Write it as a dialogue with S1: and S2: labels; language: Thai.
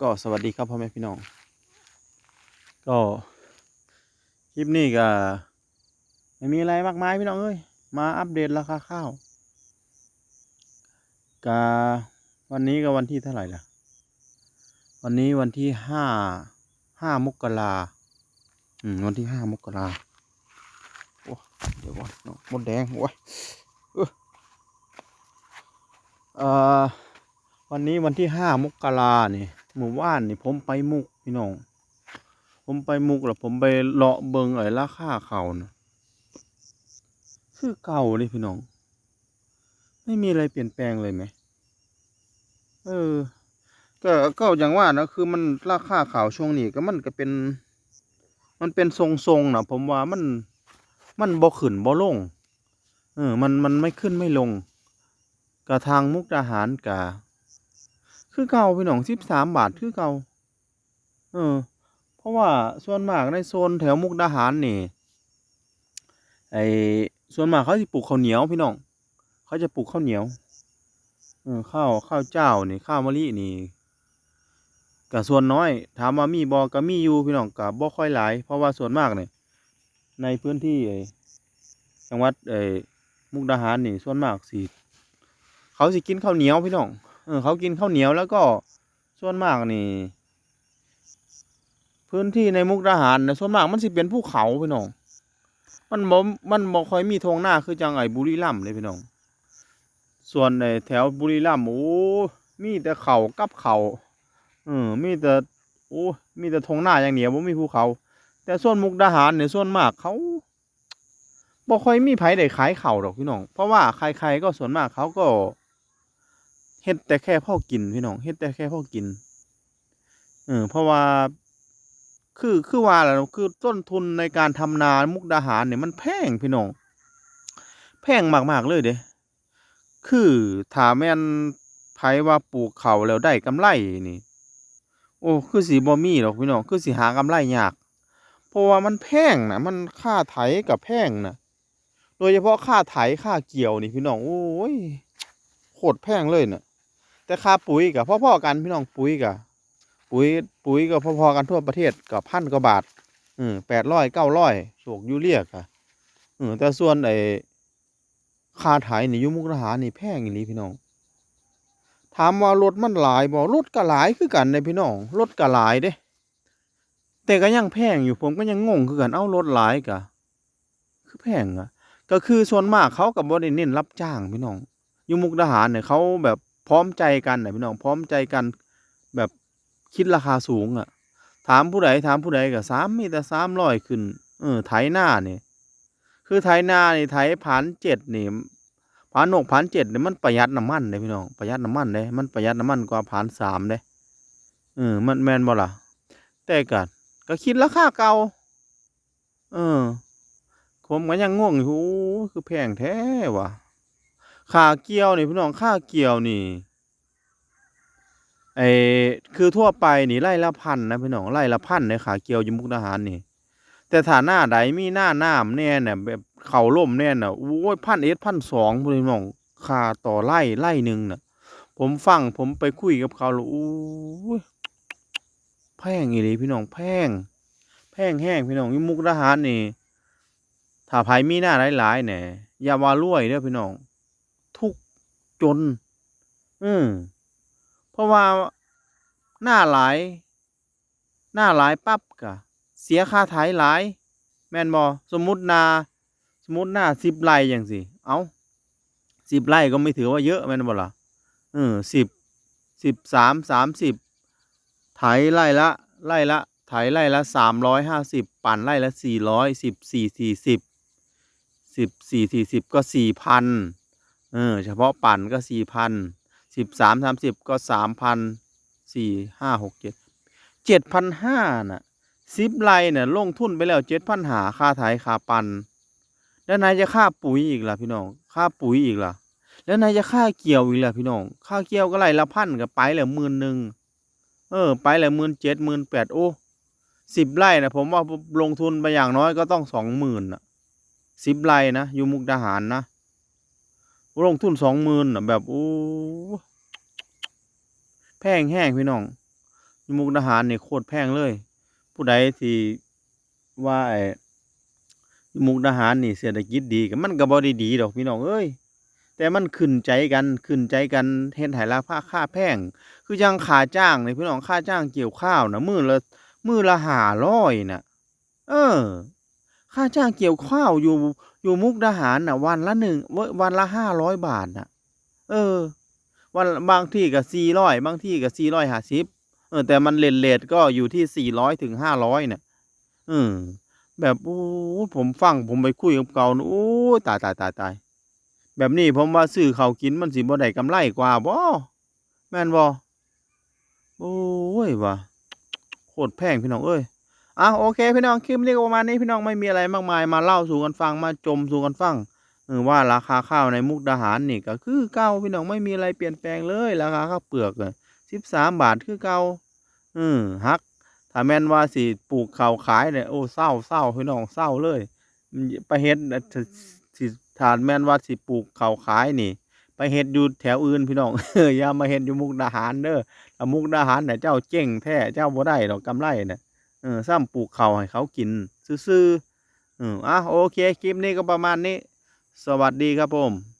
S1: ก็สวัสดีครับพ่อแม่พี่น้อง ก็คลิปนี้ก็ไม่มีอะไรมากมายพี่น้องเอ้ยมาอัปเดตราคาข้าวกาวันนี้ก็วันที่เท่าไหร่ล่ะ วันนี้วันที่ห้าห้ามกราอืมวันที่ห้ามกราโอ้เดี๋ยวก่อนเนาะมดแดงโอ้ยเออเอ่อวันนี้วันที่ห้ามกราเนี่ย หมู่บ้านนี่ผมไปมุกพี่น้อง ผมไปมุกแล้วผมไปเลาะเบิงไอ้ราคาเขานะคือเก่าเลยพี่น้อง ไม่มีอะไรเปลี่ยนแปลงเลยไหม เออ ก็ก็อย่างว่านะคือมันราคาข่าวช่วงนี้ก็มันก็เป็น มันเป็นทรงๆนะผมว่ามันมันบ่ขึ้นบ่ลง เออ มันมันไม่ขึ้นไม่ลงกะทางมุกดาหารกะ คือเก่าพี่น้องสิบสามบาทคือเก่าเออ เพราะว่าส่วนมากในโซนแถวมุกดาหารนี่ไอส่วนมากเขาจะปลูกข้าวเหนียวพี่น้องเขาจะปลูกข้าวเหนียวเออข้าวข้าวเจ้านี่ข้าวมะลินี่ก็ส่วนน้อย ถามว่ามีบอก็มีอยู่พี่น้องก็บ่ค่อยหลาย เพราะว่าส่วนมากเนี่ยในพื้นที่ไอจังหวัดไอมุกดาหารนี่ส่วนมากสิเขาสิกินข้าวเหนียวพี่น้อง เออเขากินข้าวเหนียวแล้วก็ส่วนมากนี่ พื้นที่ในมุกดาหารนะส่วนมากมันสิเป็นภูเขาพี่น้องมันบ่มันบ่ค่อยมีทงหน้าคือจังไอ้บุรีรัมย์เลยพี่น้อง ส่วนในแถวบุรีรัมย์โอ้มีแต่เขากับเขาเออมีแต่โอ้มีแต่ทงหน้าอย่างเดียวบ่มีภูเขา แต่ส่วนมุกดาหารเนี่ยส่วนมากเขาบ่ค่อยมีไผได้ขายเขาดอกพี่น้อง เพราะว่าใครๆก็ส่วนมากเขาก็ เฮ็ดแต่แค่พ่อกินพี่น้องเฮ็ดแต่แค่พ่อกินเออเพราะว่า คือคือว่าแหละคือต้นทุนในการทำนามุกดาหารเนี่ยมันแพงพี่น้องแพงมากๆเลยเด้คือถ้าแม่นไผว่าปลูกเขาแล้วได้กำไรนี่ โอ้คือสิบ่มีดอกพี่น้องคือสิหากำไรยาก เพราะว่ามันแพงนะมันค่าไถกับแพงนะโดยเฉพาะค่าไถค่าเกี่ยวนี่พี่น้องโอ้ยโคตรแพงเลยน่ะ แต่ค่าปุ๋ยกับพ่อๆกันพี่น้องปุ๋ยกับปุ๋ยปุ๋ยก็พอๆกันทั่วประเทศกับพันกว่าบาทอืมแปดร้อยเก้าร้อยโศกยูเรียกะอืมแต่ส่วนไอ้ค่าไถนี่ยุมุกดาหารนี่แพงอีหลีพี่น้อง ถามว่ารถมันหลายบ่รถก็หลายคือกันเด้พี่น้องรถก็หลายเด้ แต่ก็ยังแพงอยู่ผมก็ยังงงคือกันเอ้ารถหลายกะคือแพงอะก็คือส่วนมากเขาก็บ่ได้เน้นรับจ้างพี่น้องยู่มุกดาหารเนี่ยเขาแบบ พร้อมใจกันนะพี่น้องพร้อมใจกันแบบคิดราคาสูงอะ่ะ ถามผู้ใดถามผู้ใดก็สามมีแต่สามร้อยขึ้น เออไถหน้าเนี่ยคือไถหน้านี่ไถพันเจ็ดนี่พันหกพันเจ็ดเนี่ยมันประหยัดน้ำมันเลยพี่น้องประหยัดน้ำมันเลยมันประหยัดน้ำมันกว่าพันสามเลยเออมันแมนบ่ล่ะแต่กัดก็คิดราคาเก่าเออผมก็ยังง่วงอยู่คือแพงแท้ว่ะ ค่าเกี่ยวนี่พี่น้องค่าเกี่ยวนี่ไอ้คือทั่วไปนี่ไร่ละพันนะพี่น้องไร่ละพันในขาเกี่ยวอยมุกดาหารนี่ แต่ถ้าหน้าใดมีหน้าน้ำแน่เนี่ยแบบเข่าล่มแน่น่ะโอ้ยพันเอ็ดพันสองพี่น้องค่าต่อไร่ไร่หนึ่งน่ะ ผมฟังผมไปคุยกับเขาแล้วโอ้ยแพงอีหลีพี่น้องแพงแพงแห้งพี่น้องยมุกดาหารนี่ถ้าไผมีหน้าหลายๆเนี่ยอย่าว่ารวยเด้อพี่น้อง จน อืมเพราะว่าหน้าหลาย หน้าหลายปั๊บกะ เสียค่าไถหลาย แม่นบอสมมุตินา สมมุติหน้าสิบไร่อย่างสิเอาสิบไร่ก็ไม่ถือว่าเยอะแม่นบ่ล่ะเออสิบสิบสามสามสิบไถไร่ละไร่ละไถไร่ละสามร้อยห้าสิบปั่นไร่ละสี่ร้อยสิบสี่สี่สิบสิบสี่สี่สิบก็สี่พัน เออเฉพาะปั่นก็สี่พันสิบสามสามสิบก็สามพันสี่ห้าหกเจ็ดเจ็ดพันห้าน่ะสิบไร่เนี่ยลงทุนไปแล้วเจ็ดพันหาค่าไถค่าปั่นแล้วนายจะค่าปุ๋ยอีกล่ะพี่น้องค่าปุ๋ยอีกล่ะ แล้วนายจะค่าเกี่ยวอีกล่ะพี่น้องค่าเกี่ยวก็ไร่ละพันก็ไปแล้วหมื่นหนึ่งเออ ไปแล้วหมื่นเจ็ดหมื่นแปดโอ้สิบไร่นะผมว่าลงทุนไปอย่างน้อยก็ต้องสองหมื่นอะสิบไร่นะอยู่มุกดาหารนะ ลงทุนสองหมื่นแบบโอ้แพงแห้งพี่น้องมุกดาหารเนี่ยโคตรแพงเลย ผู้ใดที่ว่าไอ้มุกดาหารนี่เศรษฐกิจดีก็มันก็บ่ได้ดีดอกพี่น้องเอ้ยแต่มันขึ้นใจกันขึ้นใจกันเฮ็ดให้ราคาค่าแพงคือจังค่าจ้างนี่พี่น้องค่าจ้างเกี่ยวข้าวน่ะมือละมือละ500น่ะเออ ค่าจ้างเกี่ยวข้าวอยู่อยู่มุกดาหารน่ะ วันละหนึ่งวันละ500บาทน่ะ เออ วันบางที่ก็400บางที่ก็450เออ แต่มันเรตๆก็อยู่ที่400ถึง500น่ะเออแบบโอ้ผมฟังผมไปคุยกับเขาโอ้ตายตายๆๆๆแบบนี้ผมว่าซื้อเขากินมันสิบ่ได้กำไรกว่าบ่แม่นบ่โอ้ยว่ะโคตรแพงพี่น้องเอ้ย อะโอเค พี่น้องคลิปนี้ก็ประมาณนี้พี่น้องไม่มีอะไรมากมายมาเล่าสู่กันฟังมาจมสู่กันฟังเออว่าราคาข้าวในมุกดาหารนี่ก็คือเก่าพี่น้องไม่มีอะไรเปลี่ยนแปลงเลยราคาข้าวเปลือกน่ะ13บาทคือเก่าอือฮักถ้าแม่นว่าสิปลูกข้าวขายเนี่ยโอ้เศร้าเศร้าพี่น้องเศร้าเลยไปเฮ็ดน่ะถสิถ้าแม่นว่าสิปลูกข้าวขายนี่ ไปเฮ็ดอยู่แถวอื่นพี่น้องอย่ามาเฮ็ดอยู่มุกดาหารเด้อมุกดาหารน่ะเจ้าเจ๊งแท้เจ้าบ่ได้ดอกกำไรน่ะเออซ้ำปลูกเขาให้เขากิน ซื่อๆอืออะโอเค คลิปนี้ก็ประมาณนี้ สวัสดีครับผม